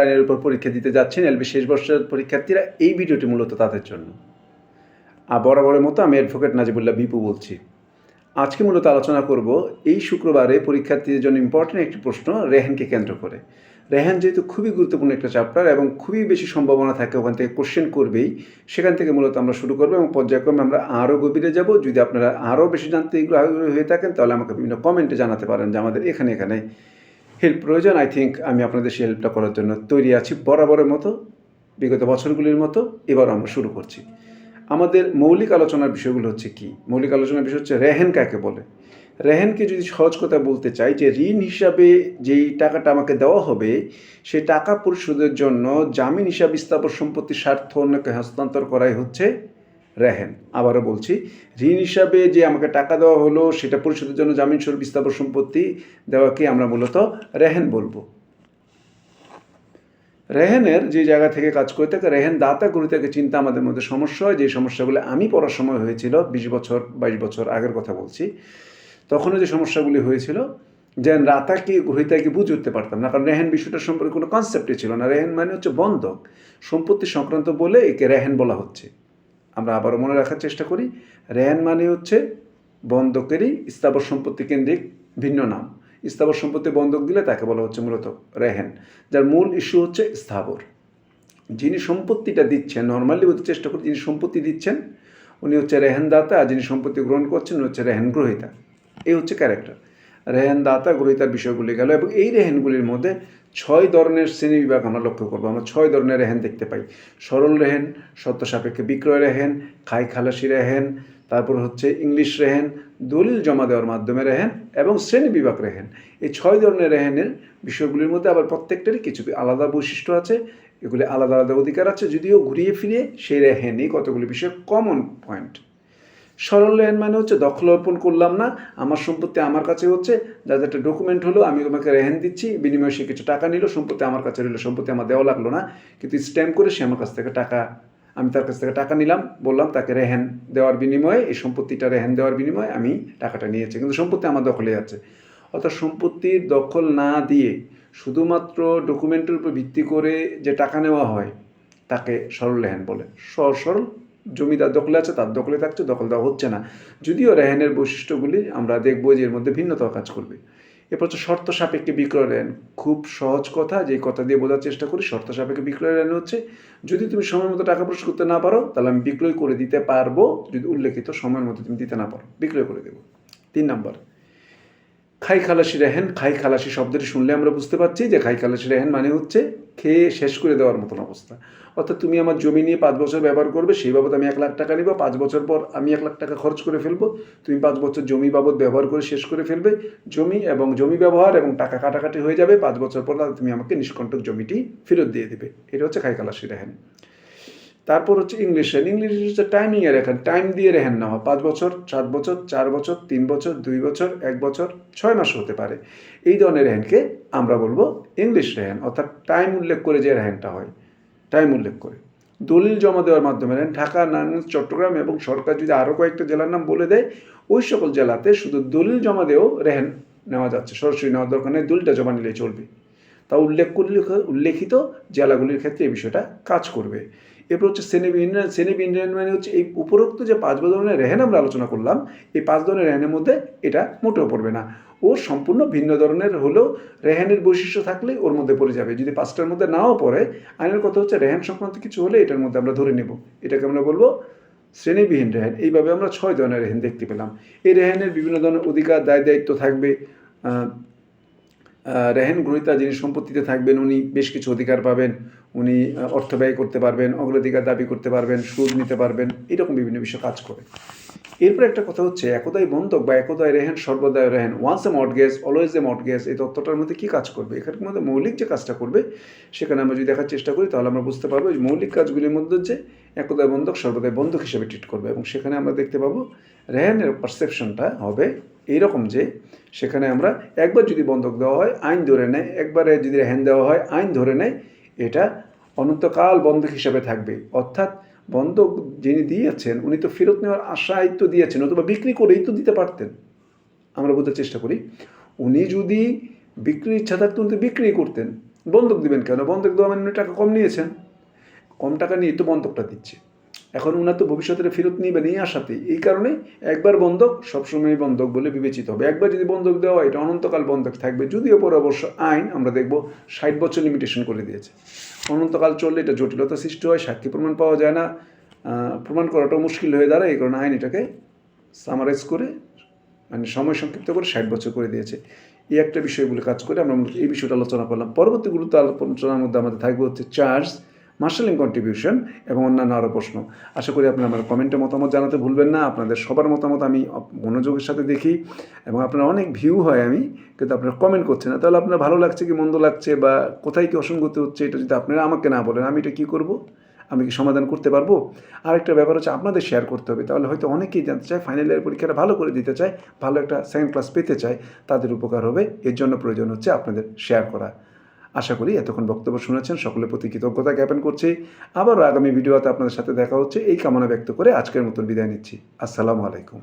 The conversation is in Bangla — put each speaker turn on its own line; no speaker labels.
আইনের উপর পরীক্ষা দিতে যাচ্ছেন এলবি শেষ বর্ষের পরীক্ষার্থীরা এই ভিডিওটি মূলত তাদের জন্য। আর বরাবরের মতো আমি অ্যাডভোকেট নাজিবুল্লাহ বিপু বলছি। আজকে মূলত আলোচনা করব এই শুক্রবারে পরীক্ষার্থীদের জন্য ইম্পর্টেন্ট একটি প্রশ্ন, রেহানকে কেন্দ্র করে। রেহান যেহেতু খুবই গুরুত্বপূর্ণ একটা চ্যাপ্টার এবং খুবই বেশি সম্ভাবনা থাকে ওখান থেকে কোশ্চেন করবেই, সেখান থেকে মূলত আমরা শুরু করব এবং পর্যায়ক্রমে আমরা আরও গভীরে যাব। যদি আপনারা আরও বেশি জানতে এগুলো হয়ে থাকেন, তাহলে আমাকে বিভিন্ন কমেন্টে জানাতে পারেন যে আমাদের এখানে এখানে হেল্প প্রয়োজন আই থিঙ্ক আমি আপনাদের সেই হেল্পটা করার জন্য তৈরি আছি বরাবরের মতো, বিগত বছরগুলির মতো, এবার আমরা শুরু করছি। আমাদের মৌলিক আলোচনার বিষয়গুলো হচ্ছে কি? মৌলিক আলোচনার বিষয় হচ্ছে রেহেন কাকে বলে? রেহেনকে যদি সহজ কথা বলতে চাই যে ঋণ হিসাবে যেই টাকাটা আমাকে দেওয়া হবে সেই টাকা পরিশোধের জন্য জামিন হিসাবে, স্থাবর সম্পত্তির স্বার্থ অন্যকে হস্তান্তর করাই হচ্ছে রেহেন। আবারও বলছি, ঋণ হিসাবে যে আমাকে টাকা দেওয়া হলো, সেটা পরিশোধের জন্য জামিন স্বরূপ স্থাবর সম্পত্তি দেওয়াকে আমরা মূলত রেহেন বলব। রেহেনের যে জায়গা থেকে কাজ করে থাকে, রেহেন দাতা গ্রহিতাকে চিন্তা আমাদের মধ্যে সমস্যা হয়। যে সমস্যাগুলো আমি পড়ার সময় হয়েছিল, বিশ বছর, বাইশ বছর আগের কথা বলছি, তখনও যে সমস্যাগুলি হয়েছিল যে রাতাকে গ্রহিতাকে বুঝে উঠতে পারতাম না। কারণ রেহেন বিষয়টা সম্পর্কে কোনো কনসেপ্টই ছিল না। রেহেন মানে হচ্ছে বন্ধক। সম্পত্তি সংক্রান্ত বলে একে রেহেন বলা হচ্ছে। আমরা আবারও মনে রাখার চেষ্টা করি। রেহেন মানে হচ্ছে বন্ধকেরই স্থাবর সম্পত্তি কেন্দ্রিক ভিন্ন নাম। স্থাবর সম্পত্তি বন্ধক দিলে তাকে বলা হচ্ছে মূলত রেহেন, যার মূল ইস্যু হচ্ছে স্থাবর। যিনি সম্পত্তিটা দিচ্ছেন নর্মালি বলতে চেষ্টা করি যিনি সম্পত্তি দিচ্ছেন, উনি হচ্ছে রেহেনদাতা আর যিনি সম্পত্তি গ্রহণ করছেন, উনি হচ্ছে রেহেন গ্রহিতা। এই হচ্ছে ক্যারেক্টার রেহেন দাতা গ্রহিতার বিষয়গুলি গেল এবং এই রেহেনগুলির মধ্যে ছয় ধরনের শ্রেণি বিভাগ আমরা লক্ষ্য করব। আমরা ছয় ধরনের রেহেন দেখতে পাই। সরল রেহেন সত্য সাপেক্ষে বিক্রয় রেহেন খাই খালাসি রেহেন, তারপর হচ্ছে ইংলিশ রেহেন, দলিল জমা দেওয়ার মাধ্যমে রেহেন এবং শ্রেণি বিভাগ রেহেন। এই ছয় ধরনের রেহেনের বিষয়গুলির মধ্যে আবার প্রত্যেকটারই কিছু আলাদা বৈশিষ্ট্য আছে, এগুলি আলাদা আলাদা অধিকার আছে, যদিও ঘুরিয়ে ফিরিয়ে সেই রেহেনই কতগুলি বিষয় কমন পয়েন্ট সরল রেহেন মানে হচ্ছে দখল অর্পণ করলাম না, আমার সম্পত্তি আমার কাছে হচ্ছে যাদের একটা ডকুমেন্ট হলো, আমি তোমাকে রেহেন দিচ্ছি, বিনিময়ে সে কিছু টাকা নিল, সম্পত্তি আমার কাছে রইল, সম্পত্তি আমার দেওয়া লাগল না, কিন্তু স্ট্যাম্প করে সে আমার কাছ থেকে টাকা, আমি তার কাছ থেকে টাকা নিলাম, বললাম তাকে রেহেন দেওয়ার বিনিময়ে, এই সম্পত্তিটা রেহেন দেওয়ার বিনিময়ে আমি টাকাটা নিয়েছি, কিন্তু সম্পত্তি আমার দখলে আছে। অর্থাৎ সম্পত্তির দখল না দিয়ে শুধুমাত্র ডকুমেন্টের উপর ভিত্তি করে যে টাকা নেওয়া হয়, তাকে সরল রেহেন বলে। সরল জমিদার দখলে আছে, তার দখলে থাকছে, দখল দেওয়া হচ্ছে না। যদিও রেহেনের বৈশিষ্ট্যগুলি আমরা দেখব যে এর মধ্যে ভিন্নতা কাজ করবে। এরপর হচ্ছে শর্ত সাপেক্ষে বিক্রয় রেন খুব সহজ কথা যে কথা দিয়ে বোঝার চেষ্টা করি, শর্ত সাপেক্ষে বিক্রয় রেন হচ্ছে, যদি তুমি সময় মতো টাকা প্রশ করতে না পারো, তাহলে আমি বিক্রয় করে দিতে পারব, যদি উল্লেখিত সময়ের মধ্যে তুমি দিতে না পারো, বিক্রয় করে দেবো। তিন নম্বর খাই খালাসি রেহেন খাই খালাসি শব্দটি শুনলে আমরা বুঝতে পারছি যে খাই খালাসি রেহেন মানে হচ্ছে খেয়ে শেষ করে দেওয়ার মতন অবস্থা। অর্থাৎ তুমি আমার জমি নিয়ে পাঁচ বছর ব্যবহার করবে, সেই বাবদ আমি এক লাখ টাকা নিব, পাঁচ বছর পর আমি এক লাখ টাকা খরচ করে ফেলব, তুমি পাঁচ বছর জমি বাবদ ব্যবহার করে শেষ করে ফেলবে, জমি এবং জমি ব্যবহার এবং টাকা কাটাকাটি হয়ে যাবে, পাঁচ বছর পর তুমি আমাকে নিষ্কণ্টক জমিটি ফেরত দিয়ে দেবে। এটা হচ্ছে খাই খালাসি রেহেন। তারপর হচ্ছে ইংলিশ রেহেন ইংলিশ হচ্ছে টাইমিংয়ে রেখেন টাইম দিয়ে রেহেন নেওয়া। পাঁচ বছর, সাত বছর, চার বছর, তিন বছর, দুই বছর, এক বছর, ছয় মাস হতে পারে। এই ধরনের রেহেনকে আমরা বলব ইংলিশ রেহেন, অর্থাৎ টাইম উল্লেখ করে যে রেহেনটা হয়। টাইম উল্লেখ করে। দলিল জমা দেওয়ার মাধ্যমে রেহেন ঢাকা, নারায়ণগঞ্জ, চট্টগ্রাম এবং সরকার যদি আরও কয়েকটা জেলার নাম বলে দেয়, ওই সকল জেলাতে শুধু দলিল জমা দিয়েও রেহেন নেওয়া যাচ্ছে। সরাসরি নেওয়ার দরকার নেই, দলিলটা জমা নিলেই চলবে। তা উল্লেখ উল্লেখিত জেলাগুলির ক্ষেত্রে এই বিষয়টা কাজ করবে। এরপর হচ্ছে সেনেব ইন্ডিয়ান সেনেব ইন্ডিয়ান মানে হচ্ছে এই উপরোক্ত যে পাঁচ ধরনের রেহেন আমরা আলোচনা করলাম, এই পাঁচ ধরনের রেহেনের মধ্যে এটা মোটেও পড়বে না। ও সম্পূর্ণ ভিন্ন ধরনের হলেও রেহেনের বৈশিষ্ট্য থাকলে ওর মধ্যে পড়ে যাবে। যদি পাঁচটার মধ্যে নাও পড়ে, আইনের কথা হচ্ছে রেহেন সংক্রান্ত কিছু হলে এটার মধ্যে আমরা ধরে নেব। এটাকে আমরা বলব শ্রেণীবিহীন রেহেন এইভাবে আমরা ছয় ধরনের রেহেন দেখতে পেলাম। এই রেহেনের বিভিন্ন ধরনের অধিকার দায় দায়িত্ব থাকবে রেহেন গ্রহিতা যিনি সম্পত্তিতে থাকবেন, উনি বেশ কিছু অধিকার পাবেন। উনি অর্থ ব্যয় করতে পারবেন, অগ্রাধিকার দাবি করতে পারবেন, সুদ নিতে পারবেন, এরকম বিভিন্ন বিষয় কাজ করে। এরপর একটা কথা হচ্ছে, একদাই বন্ধক বা একদাই রেহেন সর্বদায় Rehan once a mortgage always a mortgage এই তত্ত্বটার মধ্যে কী কাজ করবে? এখানের মধ্যে মৌলিক যে কাজটা করবে, সেখানে আমরা যদি দেখার চেষ্টা করি, তাহলে আমরা বুঝতে পারব মৌলিক কাজগুলির মধ্যে যে একদায় বন্ধক, সর্বদাই বন্ধক হিসেবে ট্রিট করবে এবং সেখানে আমরা দেখতে পাবো রেহেনের পারসেপশনটা হবে এইরকম যে সেখানে আমরা একবার যদি বন্ধক দেওয়া হয়, আইন ধরে নেয়, একবারে যদি রেহেন দেওয়া হয়, আইন ধরে নেয়, এটা অনন্তকাল বন্ধক হিসাবে থাকবে। অর্থাৎ বন্ধক যিনি দিয়েছেন, উনি তো ফেরত নেওয়ার আশায় তো দিয়েছেন, অথবা বিক্রি করেই তো দিতে পারতেন। আমরা বোঝার চেষ্টা করি, উনি যদি বিক্রির ইচ্ছা থাকতো উনি তো বিক্রি করতেন, বন্ধক দিবেন কেন? বন্ধক দেওয়া মানে উনি টাকা কম নিয়েছেন। কম টাকা নিয়ে তো বন্ধকটা দিচ্ছে। এখন উনার তো ভবিষ্যতে ফেরত নিবে নিয়ে আসাতেই। এই কারণে একবার বন্ধক সবসময় বন্ধক বলে বিবেচিত হবে। একবার যদি বন্ধক দেওয়া হয়, এটা অনন্তকাল বন্ধক থাকবে। যদিও পরে অবশ্য আইন, আমরা দেখব ষাট বছর লিমিটেশন করে দিয়েছে। অনন্তকাল চললে এটা জটিলতা সৃষ্টি হয়, সাক্ষী প্রমাণ পাওয়া যায় না। প্রমাণ করাটাও মুশকিল হয়ে দাঁড়ায়। এই কারণে আইন এটাকে সামারাইজ করে মানে সময় সংক্ষিপ্ত করে ষাট বছর করে দিয়েছে। এই একটা বিষয়গুলো কাজ করে আমরা এই বিষয়টা আলোচনা করলাম। পরবর্তী গুরুত্ব আলোচনার মধ্যে আমাদের থাকবে হচ্ছে চার্জ মার্শালিং কন্ট্রিবিউশন এবং অন্যান্য আরও প্রশ্ন। আশা করি আপনারা আমার কমেন্টে মতামত জানাতে ভুলবেন না, আপনাদের সবার মতামত আমি মনোযোগের সাথে দেখি এবং আপনার অনেক ভিউ হয় আমি, কিন্তু আপনারা কমেন্ট করছেন না। তাহলে আপনার ভালো লাগছে কি, মন্দ লাগছে বা কোথায় কি অসঙ্গতি হচ্ছে এটা যদি আপনারা আমাকে না বলেন, আমি এটা কী করব? আমি কি সমাধান করতে পারব? আরেকটা ব্যাপার হচ্ছে আপনাদের শেয়ার করতে হবে, তাহলে হয়তো অনেকেই জানতে চায় ফাইনাল ইয়ার পরীক্ষাটা ভালো করে দিতে চায়, ভালো একটা সেকেন্ড ক্লাস পেতে চায়, তাদের উপকার হবে, এর জন্য প্রয়োজন হচ্ছে আপনাদের শেয়ার করা। আশা করি এতক্ষণ বক্তব্য শুনেছেন, সকলের প্রতি কৃতজ্ঞতা জ্ঞাপন করছি। আবারও আগামী ভিডিওতে আপনাদের সাথে দেখা হচ্ছে। এই কামনা ব্যক্ত করে আজকের মতন বিদায় নিচ্ছি। আসসালামু আলাইকুম।